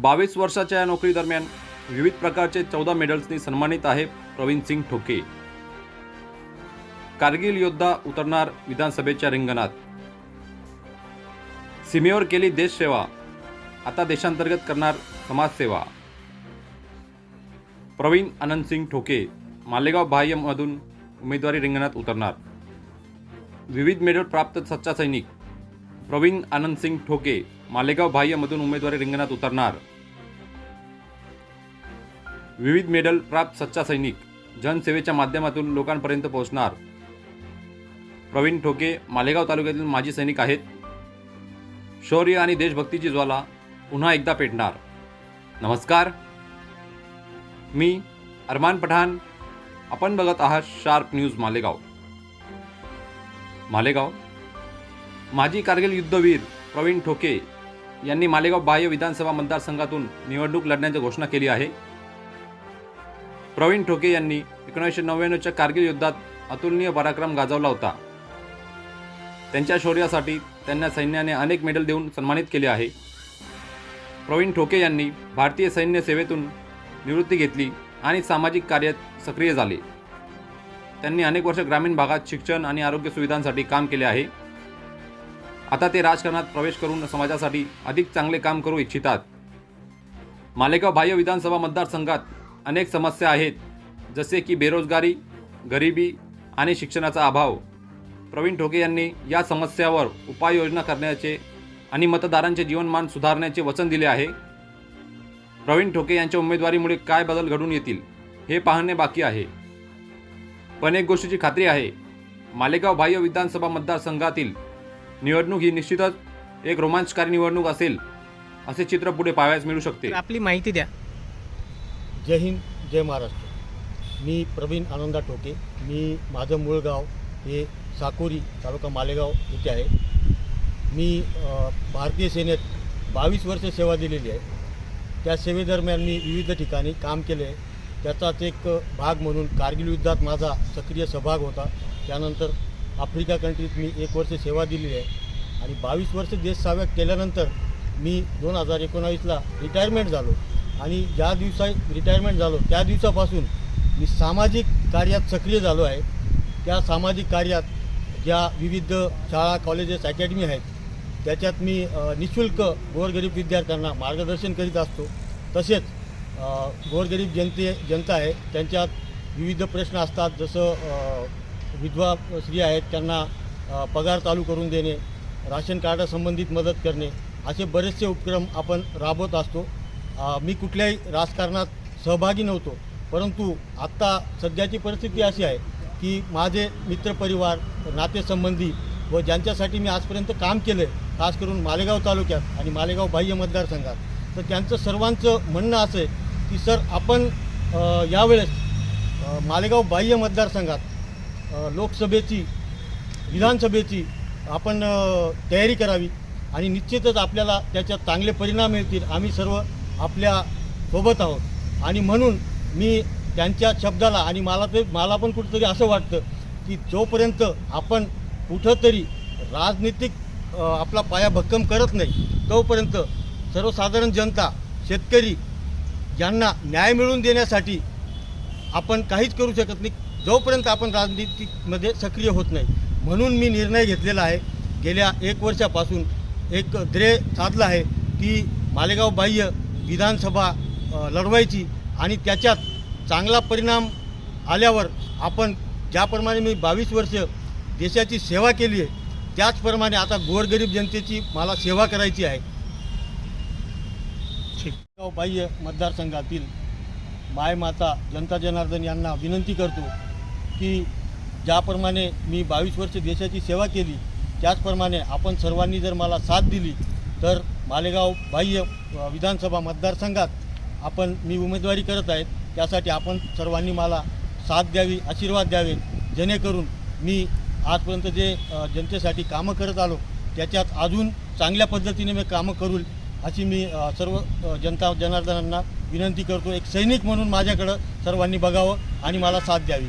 बावीस वर्षाच्या या नोकरीदरम्यान विविध प्रकारचे चौदा मेडल्सनी सन्मानित आहे प्रवीण सिंग ठोके. कारगिल योद्धा उतरणार विधानसभेच्या रिंगणात. सीमेवर केली देशसेवा. आता देशांतर्गत करणार समाजसेवा. प्रवीण आनंद सिंग ठोके मालेगाव बाह्यमधून उमेदवारी रिंगणात उतरणार. विविध मेडल प्राप्त सच्चा सैनिक. प्रवीण आनंदसिंग ठोके मालेगाव बाह्यमधून उमेदवारी रिंगणात उतरणार. विविध मेडल प्राप्त सच्चा सैनिक जनसेवेच्या माध्यमातून लोकांपर्यंत पोहोचणार. प्रवीण ठोके मालेगाव तालुक्यातील माजी सैनिक आहेत. शौर्य आणि देशभक्तीची ज्वाला पुन्हा एकदा पेटणार. नमस्कार. मी अरमान पठाण. आपण बघत आहात शार्प न्यूज मालेगाव. मालेगाव माजी कारगिल युद्धवीर प्रवीण ठोके यांनी मालेगाव बाह्य विधानसभा मतदारसंघातून निवडणूक लढण्याची घोषणा केली आहे. प्रवीण ठोके यांनी एकोणीसशे नव्याण्णवच्या कारगिल युद्धात अतुलनीय पराक्रम गाजवला होता. त्यांच्या शौर्यासाठी त्यांना सैन्याने अनेक मेडल देऊन सन्मानित केले आहे. प्रवीण ठोके यांनी भारतीय सैन्य सेवेतून निवृत्ती घेतली आणि सामाजिक कार्यात सक्रिय झाले. त्यांनी अनेक वर्ष ग्रामीण भागात शिक्षण आणि आरोग्य सुविधांसाठी काम केले आहे. आता ते राजकारणात प्रवेश करून समाजासाठी अधिक चांगले काम करू इच्छितात. मालेगाव बाह्य विधानसभा मतदारसंघात अनेक समस्या आहेत जसे की बेरोजगारी गरिबी आणि शिक्षणाचा अभाव. प्रवीण ठोके यांनी या समस्यावर उपाययोजना करण्याचे आणि मतदारांचे जीवनमान सुधारण्याचे वचन दिले आहे. प्रवीण ठोके यांच्या उमेदवारीमुळे काय बदल घडून येतील हे पाहणे बाकी आहे. पण एक गोष्टीची खात्री आहे मालेगाव बाह्य विधानसभा मतदारसंघातील निवडणूक ही निश्चितच एक रोमांचकारी निवडणूक असेल असे चित्र पुढे पाहावयास मिळू शकते. आपली माहिती द्या. जय हिंद जय महाराष्ट्र. मी प्रवीण आनंदा टोके. मी माझं मूळ गाव हे साकोरी तालुका मालेगाव येथे आहे. मी भारतीय सेनेत बावीस वर्ष सेवा दिलेली आहे. त्या सेवेदरम्यान मी विविध ठिकाणी काम केले. आहे त्याचाच एक भाग म्हणून कारगिल युद्धात माझा सक्रिय सहभाग होता. त्यानंतर आफ्रिका कंट्रीत मी एक वर्ष सेवा दिली आहे. आणि बावीस वर्ष देशसेवा केल्यानंतर मी दोन हजार एकोणावीसला रिटायरमेंट झालो. आणि ज्या दिवसा रिटायरमेंट झालो त्या दिवसापासून मी सामाजिक कार्यात सक्रिय झालो आहे. त्या सामाजिक कार्यात ज्या विविध शाळा कॉलेजेस अकॅडमी आहेत त्याच्यात मी निशुल्क गोरगरीब विद्यार्थ्यांना मार्गदर्शन करीत असतो. तसेच गोरगरीब जनते जनता आहे त्यांच्यात विविध प्रश्न असतात जसं विधवा स्त्री आहेत त्यांना पगार चालू करून देणे राशन कार्डासंबंधित मदत करणे असे बरेचसे उपक्रम आपण राबवत असतो. मी कुठल्याही राजकारणात सहभागी नव्हतो परंतु आत्ता सध्याची परिस्थिती अशी आहे की माझे मित्रपरिवार नातेसंबंधी व ज्यांच्यासाठी मी आजपर्यंत काम केलं आहे खास करून मालेगाव तालुक्यात आणि मालेगाव बाह्य मतदारसंघात तर त्यांचं सर्वांचं म्हणणं असं आहे की सर आपण यावेळेस मालेगाव बाह्य मतदारसंघात लोकसभेची विधानसभेची आपण तयारी करावी आणि निश्चितच आपल्याला त्याच्यात चांगले परिणाम मिळतील. आम्ही सर्व आपल्यासोबत आहोत. आणि म्हणून मी त्यांच्या शब्दाला आणि मला ते मला पण कुठंतरी असं वाटतं की जोपर्यंत आपण कुठंतरी राजनीतिक आपला पाया भक्कम करत नाही तोपर्यंत सर्वसाधारण जनता शेतकरी यांना न्याय मिळवून देण्यासाठी आपण काहीच करू शकत नाही. जोपर्यंत आपण राजनीतिमध्ये सक्रिय होत नाही म्हणून मी निर्णय घेतलेला आहे. गेल्या एक वर्षापासून एक ध्येय साधलं आहे की मालेगाव बाह्य विधानसभा लढवायची आणि त्याच्यात चांगला परिणाम आल्यावर आपण ज्याप्रमाणे मी बावीस वर्ष देशाची सेवा केली आहे त्याचप्रमाणे आता गोरगरीब जनतेची मला सेवा करायची आहे. बाह्य मतदारसंघातील मायमाता जनता जनार्दन यांना विनंती करतो की ज्याप्रमाणे मी बावीस वर्ष देशाची सेवा केली त्याचप्रमाणे आपण सर्वांनी जर मला साथ दिली तर मालेगाव बाह्य विधानसभा मतदारसंघात आपण मी उमेदवारी करत आहेत त्यासाठी आपण सर्वांनी मला साथ द्यावी आशीर्वाद द्यावे. जेणेकरून मी आजपर्यंत जे जनतेसाठी कामं करत आलो त्याच्यात अजून चांगल्या पद्धतीने मी कामं करू अशी मी सर्व जनता जनार्दनांना विनंती करतो. एक सैनिक म्हणून माझ्याकडं सर्वांनी बघावं आणि मला साथ द्यावी.